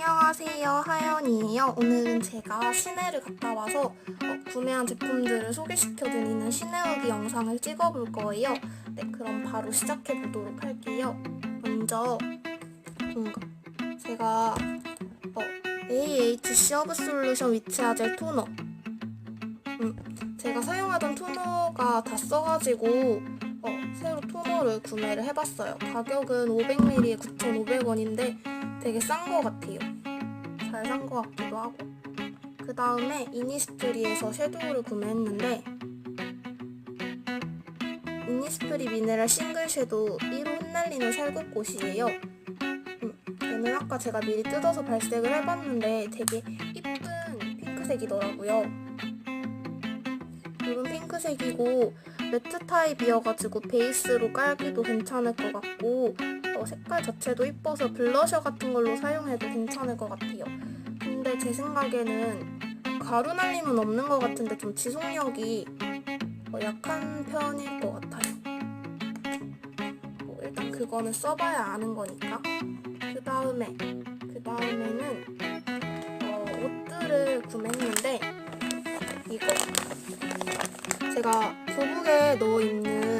안녕하세요. 하연이에요. 오늘은 제가 시내를 갔다 와서 어, 구매한 제품들을 소개시켜드리는 시내 후기 영상을 찍어볼 거예요. 네 그럼 바로 시작해보도록 할게요. 먼저 뭔가 제가 어, AHC 허브 솔루션 위치아젤 토너 음, 제가 사용하던 토너가 다 써가지고 어, 새로 토너를 구매를 해봤어요. 가격은 500ml에 9,500원인데 되게 싼 거 같아요. 잘 산 거 같기도 하고. 그 다음에 이니스프리에서 섀도우를 구매했는데 이니스프리 미네랄 싱글 섀도우 1호 흩날리는 살구꽃이에요. 음, 얘는 아까 제가 미리 뜯어서 발색을 해봤는데 되게 이쁜 핑크색이더라고요. 이런 핑크색이고 매트 타입이어가지고 베이스로 깔기도 괜찮을 것 같고 어, 색깔 자체도 이뻐서 블러셔 같은 걸로 사용해도 괜찮을 것 같아요. 근데 제 생각에는 가루 날림은 없는 것 같은데 좀 지속력이 어, 약한 편일 것 같아요. 뭐 일단 그거는 써봐야 아는 거니까. 그 다음에 그 다음에는 어, 옷들을 구매했는데 이거 제가 교복에 넣어 입는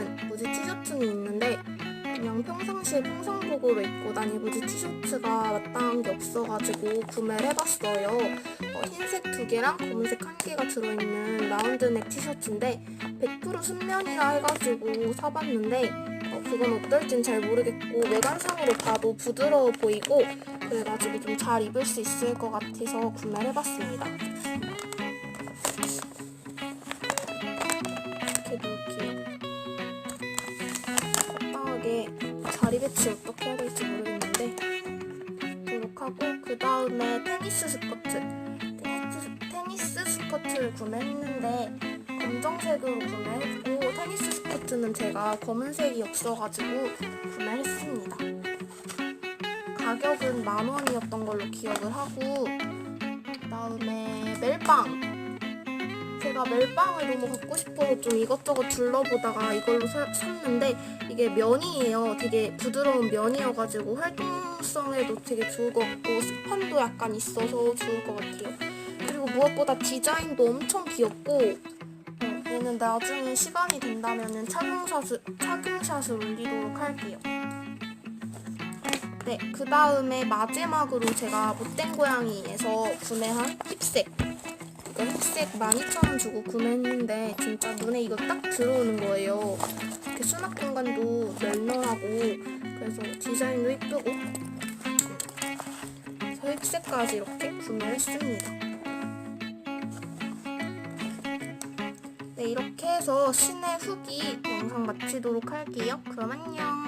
그냥 평상시에 평상복으로 입고 다니 무지 티셔츠가 마땅한 게 없어가지고 구매를 해봤어요. 어, 흰색 두 개랑 검은색 한 개가 들어있는 라운드넥 티셔츠인데 100% 순면이라 해가지고 사봤는데 어, 그건 어떨진 잘 모르겠고 외관상으로 봐도 부드러워 보이고 그래가지고 좀 잘 입을 수 있을 것 같아서 구매를 해봤습니다. 리 배치 어떻게 해야 될지 모르겠는데 이렇게 하고 그 다음에 테니스 스커트 테니스, 테니스 스커트를 구매했는데 검정색으로 구매했고 테니스 스커트는 제가 검은색이 없어가지고 구매했습니다. 가격은 만 원이었던 걸로 기억을 하고 그 다음에 멜빵 제가 멜빵을 너무 갖고 싶어서 좀 이것저것 둘러보다가 이걸로 사- 샀는데 이게 면이에요. 되게 부드러운 면이어가지고 활동성에도 되게 좋을 것 같고 스판도 약간 있어서 좋을 것 같아요. 그리고 무엇보다 디자인도 엄청 귀엽고 어, 얘는 나중에 시간이 된다면 착용샷을, 착용샷을 올리도록 할게요. 네, 그 다음에 마지막으로 제가 못된 고양이에서 구매한 힙색 이거 흑색 12,000원 주고 구매했는데 진짜 눈에 이거 딱 들어오는 거예요. 이렇게 수납 공간도 널널하고 그래서 디자인도 이쁘고 그래서 흑색까지 이렇게 구매를 했습니다. 네 이렇게 해서 시내 후기 영상 마치도록 할게요. 그럼 안녕.